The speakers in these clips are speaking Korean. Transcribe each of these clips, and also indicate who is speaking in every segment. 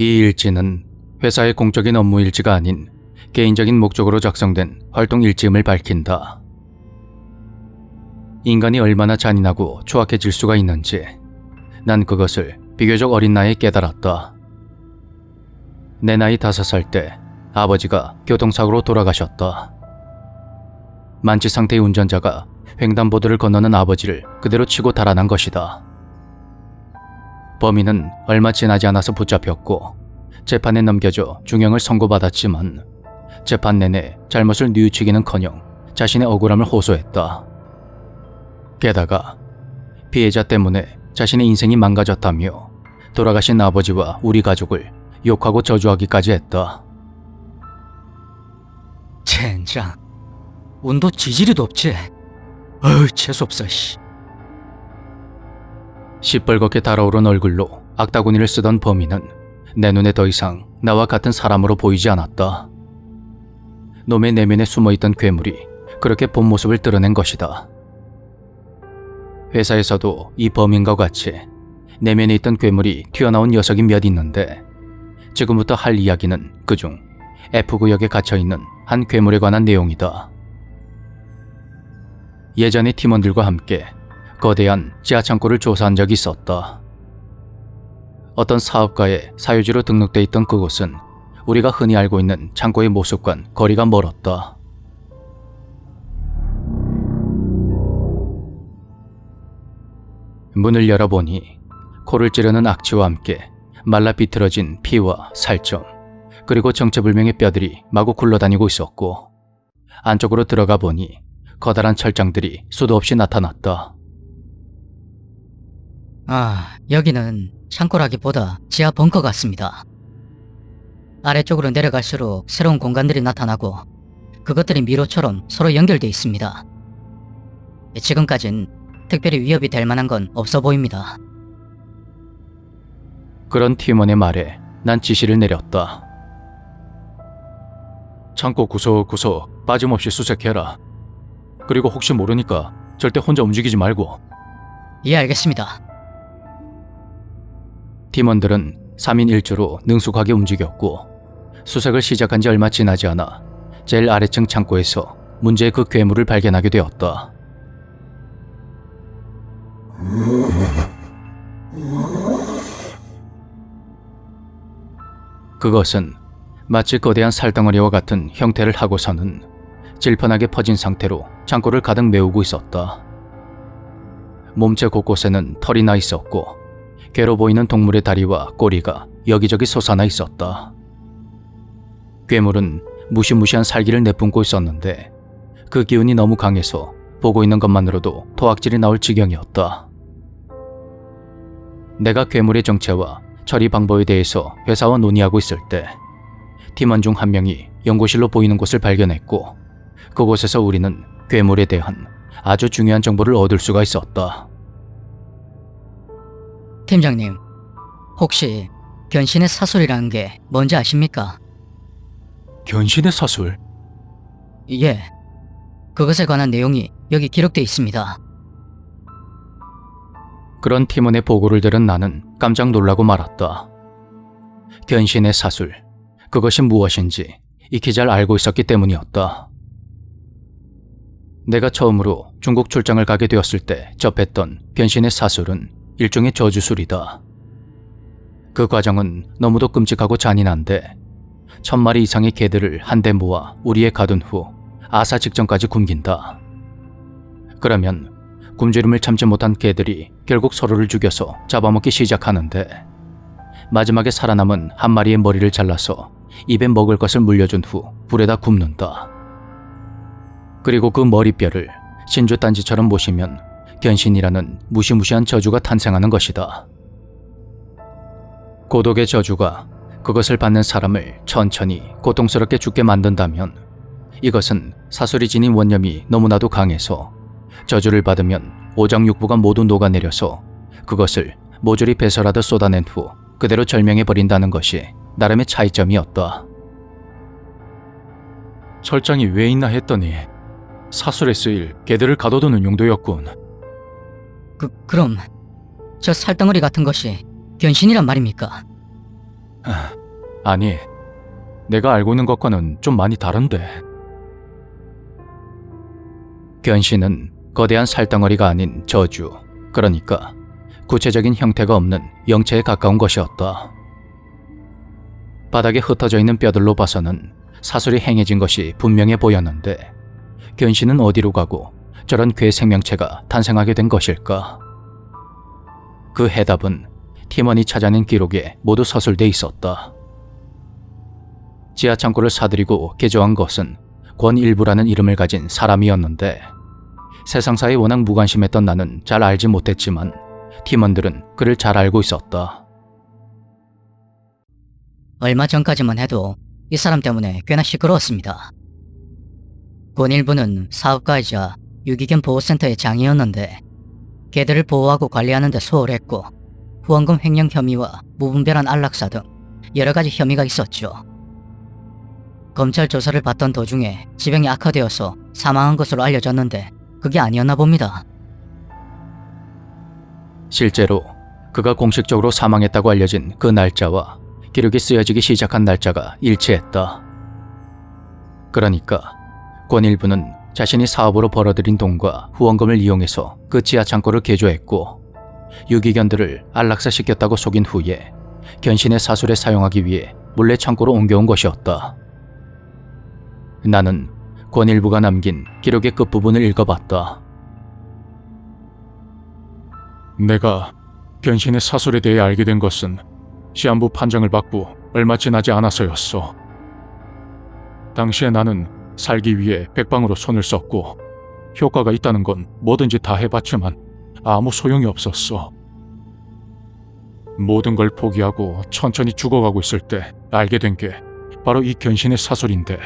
Speaker 1: 이 일지는 회사의 공적인 업무 일지가 아닌 개인적인 목적으로 작성된 활동 일지임을 밝힌다. 인간이 얼마나 잔인하고 추악해질 수가 있는지 난 그것을 비교적 어린 나이에 깨달았다. 내 나이 다섯 살 때 아버지가 교통사고로 돌아가셨다. 만취 상태의 운전자가 횡단보도를 건너는 아버지를 그대로 치고 달아난 것이다. 범인은 얼마 지나지 않아서 붙잡혔고 재판에 넘겨져 중형을 선고받았지만 재판 내내 잘못을 뉘우치기는커녕 자신의 억울함을 호소했다. 게다가 피해자 때문에 자신의 인생이 망가졌다며 돌아가신 아버지와 우리 가족을 욕하고 저주하기까지 했다.
Speaker 2: 젠장. 운도 지지리도 없지. 어휴, 재수없어, 씨.
Speaker 1: 시뻘겋게 달아오른 얼굴로 악다구니를 쓰던 범인은 내 눈에 더 이상 나와 같은 사람으로 보이지 않았다. 놈의 내면에 숨어있던 괴물이 그렇게 본 모습을 드러낸 것이다. 회사에서도 이 범인과 같이 내면에 있던 괴물이 튀어나온 녀석이 몇 있는데 지금부터 할 이야기는 그중 F구역에 갇혀있는 한 괴물에 관한 내용이다. 예전에 팀원들과 함께 거대한 지하 창고를 조사한 적이 있었다. 어떤 사업가의 사유지로 등록돼 있던 그곳은 우리가 흔히 알고 있는 창고의 모습과는 거리가 멀었다. 문을 열어보니 코를 찌르는 악취와 함께 말라 비틀어진 피와 살점 그리고 정체불명의 뼈들이 마구 굴러다니고 있었고 안쪽으로 들어가 보니 커다란 철장들이 수도 없이 나타났다.
Speaker 2: 아, 여기는 창고라기보다 지하 벙커 같습니다. 아래쪽으로 내려갈수록 새로운 공간들이 나타나고 그것들이 미로처럼 서로 연결돼 있습니다. 지금까진 특별히 위협이 될 만한 건 없어 보입니다.
Speaker 1: 그런 팀원의 말에 난 지시를 내렸다. 창고 구석구석 빠짐없이 수색해라. 그리고 혹시 모르니까 절대 혼자 움직이지 말고.
Speaker 2: 예, 알겠습니다.
Speaker 1: 팀원들은 3인 1조로 능숙하게 움직였고 수색을 시작한 지 얼마 지나지 않아 제일 아래층 창고에서 문제의 그 괴물을 발견하게 되었다. 그것은 마치 거대한 살덩어리와 같은 형태를 하고서는 질펀하게 퍼진 상태로 창고를 가득 메우고 있었다. 몸체 곳곳에는 털이 나 있었고 괴로 보이는 동물의 다리와 꼬리가 여기저기 솟아나 있었다. 괴물은 무시무시한 살기를 내뿜고 있었는데 그 기운이 너무 강해서 보고 있는 것만으로도 토악질이 나올 지경이었다. 내가 괴물의 정체와 처리 방법에 대해서 회사와 논의하고 있을 때 팀원 중 한 명이 연구실로 보이는 곳을 발견했고 그곳에서 우리는 괴물에 대한 아주 중요한 정보를 얻을 수가 있었다.
Speaker 2: 팀장님, 혹시 변신의 사술이라는 게 뭔지 아십니까?
Speaker 1: 견신의 사술?
Speaker 2: 예. 그것에 관한 내용이 여기 기록돼 있습니다.
Speaker 1: 그런 팀원의 보고를 들은 나는 깜짝 놀라고 말았다. 견신의 사술, 그것이 무엇인지 익히 잘 알고 있었기 때문이었다. 내가 처음으로 중국 출장을 가게 되었을 때 접했던 변신의 사술은 일종의 저주술이다. 그 과정은 너무도 끔찍하고 잔인한데 천 마리 이상의 개들을 한데 모아 우리에 가둔 후 아사 직전까지 굶긴다. 그러면 굶주림을 참지 못한 개들이 결국 서로를 죽여서 잡아먹기 시작하는데 마지막에 살아남은 한 마리의 머리를 잘라서 입에 먹을 것을 물려준 후 불에다 굽는다. 그리고 그 머리뼈를 신주 딴지처럼 모시면 견신이라는 무시무시한 저주가 탄생하는 것이다. 고독의 저주가 그것을 받는 사람을 천천히 고통스럽게 죽게 만든다면 이것은 사술이 지닌 원념이 너무나도 강해서 저주를 받으면 오장육부가 모두 녹아내려서 그것을 모조리 배설하듯 쏟아낸 후 그대로 절명해 버린다는 것이 나름의 차이점이었다. 철장이 왜 있나 했더니 사술에 쓰일 개들을 가둬두는 용도였군.
Speaker 2: 그, 그럼 저 살덩어리 같은 것이 변신이란 말입니까?
Speaker 1: 아니, 내가 알고 있는 것과는 좀 많이 다른데. 변신은 거대한 살덩어리가 아닌 저주, 그러니까 구체적인 형태가 없는 영체에 가까운 것이었다. 바닥에 흩어져 있는 뼈들로 봐서는 사슬이 행해진 것이 분명해 보였는데 견신은 어디로 가고 저런 괴 생명체가 탄생하게 된 것일까? 그 해답은 팀원이 찾아낸 기록에 모두 서술돼 있었다. 지하 창고를 사들이고 개조한 것은 권일부라는 이름을 가진 사람이었는데 세상사에 워낙 무관심했던 나는 잘 알지 못했지만 팀원들은 그를 잘 알고 있었다.
Speaker 2: 얼마 전까지만 해도 이 사람 때문에 꽤나 시끄러웠습니다. 권일부는 사업가이자 유기견 보호센터의 장이었는데 개들을 보호하고 관리하는 데 소홀했고 후원금 횡령 혐의와 무분별한 안락사 등 여러 가지 혐의가 있었죠. 검찰 조사를 받던 도중에 지병이 악화되어서 사망한 것으로 알려졌는데 그게 아니었나 봅니다.
Speaker 1: 실제로 그가 공식적으로 사망했다고 알려진 그 날짜와 기록이 쓰여지기 시작한 날짜가 일치했다. 그러니까 권일부는 자신이 사업으로 벌어들인 돈과 후원금을 이용해서 그 지하 창고를 개조했고 유기견들을 안락사시켰다고 속인 후에 견신의 사술에 사용하기 위해 몰래 창고로 옮겨온 것이었다. 나는 권일부가 남긴 기록의 끝부분을 읽어봤다. 내가 변신의 사술에 대해 알게 된 것은 시한부 판정을 받고 얼마 지나지 않아서였어. 당시에 나는 살기 위해 백방으로 손을 썼고 효과가 있다는 건 뭐든지 다 해봤지만 아무 소용이 없었어. 모든 걸 포기하고 천천히 죽어가고 있을 때 알게 된 게 바로 이 견신의 사술인데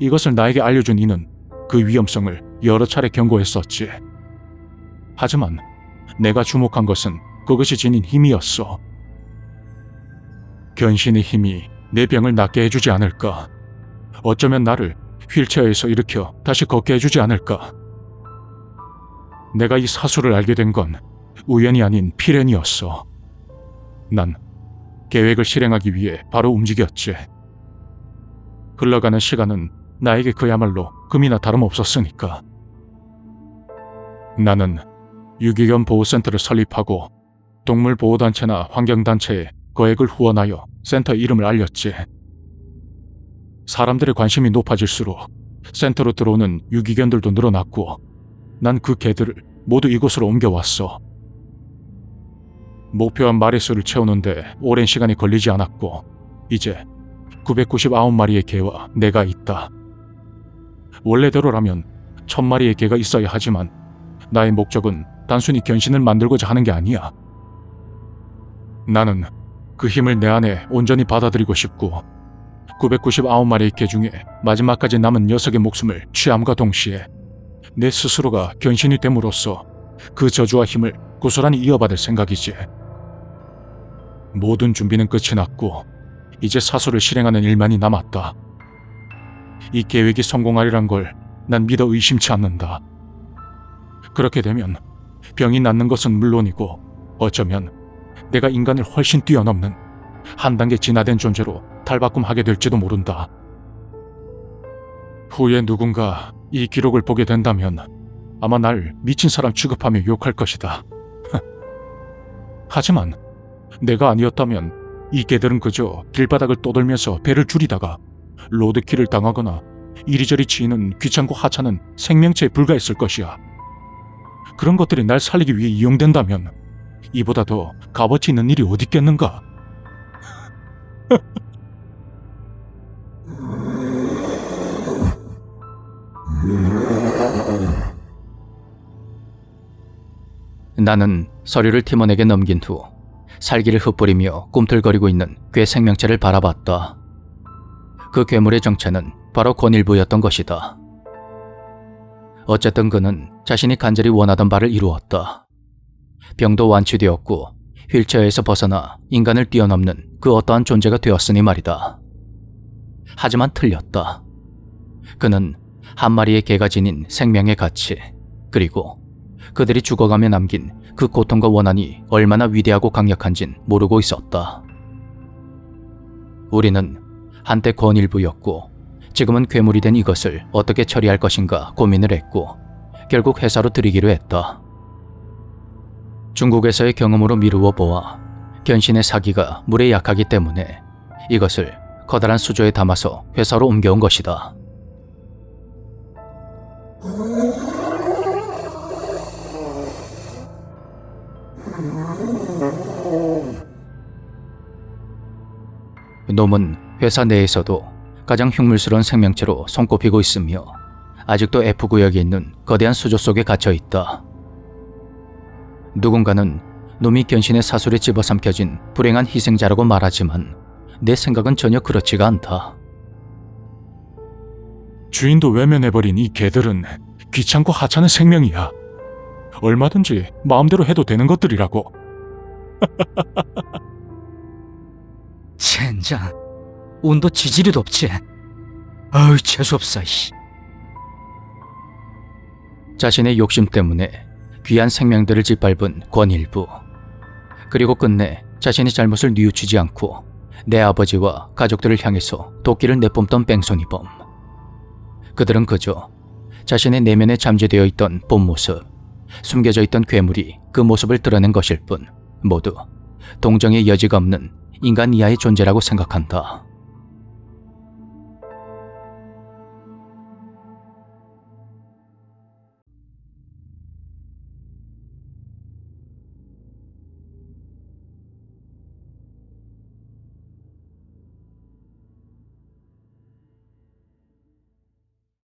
Speaker 1: 이것을 나에게 알려준 이는 그 위험성을 여러 차례 경고했었지. 하지만 내가 주목한 것은 그것이 지닌 힘이었어. 견신의 힘이 내 병을 낫게 해주지 않을까? 어쩌면 나를 휠체어에서 일으켜 다시 걷게 해주지 않을까? 내가 이 사술을 알게 된 건 우연이 아닌 필연이었어. 난 계획을 실행하기 위해 바로 움직였지. 흘러가는 시간은 나에게 그야말로 금이나 다름없었으니까. 나는 유기견 보호센터를 설립하고 동물보호단체나 환경단체에 거액을 후원하여 센터 이름을 알렸지. 사람들의 관심이 높아질수록 센터로 들어오는 유기견들도 늘어났고 난 그 개들을 모두 이곳으로 옮겨왔어. 목표한 마리수를 채우는데 오랜 시간이 걸리지 않았고 이제 999마리의 개와 내가 있다. 원래대로라면 1000마리의 개가 있어야 하지만 나의 목적은 단순히 견신을 만들고자 하는 게 아니야. 나는 그 힘을 내 안에 온전히 받아들이고 싶고 999마리의 개 중에 마지막까지 남은 녀석의 목숨을 취함과 동시에 내 스스로가 견신이 됨으로써 그 저주와 힘을 고스란히 이어받을 생각이지. 모든 준비는 끝이 났고 이제 사소를 실행하는 일만이 남았다. 이 계획이 성공하리란 걸 난 믿어 의심치 않는다. 그렇게 되면 병이 낫는 것은 물론이고 어쩌면 내가 인간을 훨씬 뛰어넘는 한 단계 진화된 존재로 탈바꿈 하게 될지도 모른다. 후에 누군가 이 기록을 보게 된다면 아마 날 미친 사람 취급하며 욕할 것이다. 하지만 내가 아니었다면 이 개들은 그저 길바닥을 떠돌면서 배를 줄이다가 로드킬을 당하거나 이리저리 치이는 귀찮고 하찮은 생명체에 불과했을 것이야. 그런 것들이 날 살리기 위해 이용된다면 이보다 더 값어치 있는 일이 어디 있겠는가? 나는 서류를 팀원에게 넘긴 후 살기를 흩뿌리며 꿈틀거리고 있는 괴 생명체를 바라봤다. 그 괴물의 정체는 바로 권일부였던 것이다. 어쨌든 그는 자신이 간절히 원하던 바를 이루었다. 병도 완치되었고 휠체어에서 벗어나 인간을 뛰어넘는 그 어떠한 존재가 되었으니 말이다. 하지만 틀렸다. 그는 한 마리의 개가 지닌 생명의 가치, 그리고 그들이 죽어가며 남긴 그 고통과 원한이 얼마나 위대하고 강력한진 모르고 있었다. 우리는 한때 권일부였고 지금은 괴물이 된 이것을 어떻게 처리할 것인가 고민을 했고 결국 회사로 들이기로 했다. 중국에서의 경험으로 미루어 보아 견신의 사기가 물에 약하기 때문에 이것을 커다란 수조에 담아서 회사로 옮겨온 것이다. 놈은 회사 내에서도 가장 흉물스러운 생명체로 손꼽히고 있으며 아직도 F구역에 있는 거대한 수조 속에 갇혀 있다. 누군가는 놈이 견신의 사술에 집어삼켜진 불행한 희생자라고 말하지만 내 생각은 전혀 그렇지가 않다.
Speaker 3: 주인도 외면해버린 이 개들은 귀찮고 하찮은 생명이야. 얼마든지 마음대로 해도 되는 것들이라고.
Speaker 2: 젠장, 온도 지지리도 없지. 아우 재수없어. 씨.
Speaker 1: 자신의 욕심 때문에 귀한 생명들을 짓밟은 권일부. 그리고 끝내 자신의 잘못을 뉘우치지 않고 내 아버지와 가족들을 향해서 도끼를 내뿜던 뺑소니범. 그들은 그저 자신의 내면에 잠재되어 있던 본 모습, 숨겨져 있던 괴물이 그 모습을 드러낸 것일 뿐 모두 동정의 여지가 없는 인간 이하의 존재라고 생각한다.